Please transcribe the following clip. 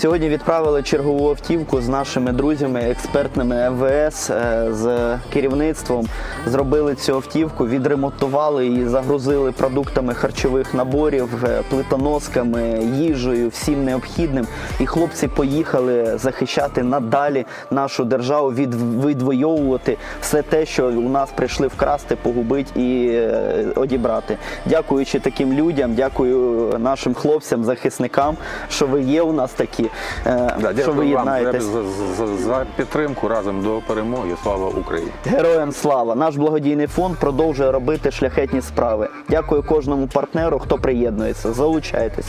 сьогодні відправили чергову автівку з нашими друзями, експертними МВС е, з керівництвом. Зробили цю автівку, відремонтували її, загрузили продуктами харчових наборів, е, плитоносками, їжею, всім необхідним. І хлопці поїхали захищати надалі нашу державу, від, відвоювати все те, що у нас прийшли вкрасти, погубити і е, одібрати. Дякуючи таким людям, дякую нашим хлопцям, захисникам, що ви є у нас такі, е, Да, що ви єднаєтесь. за, за, за, підтримку разом до перемоги. Слава Україні! Героям слава! Наш благодійний фонд продовжує робити шляхетні справи. Дякую кожному партнеру, хто приєднується. Залучайтесь.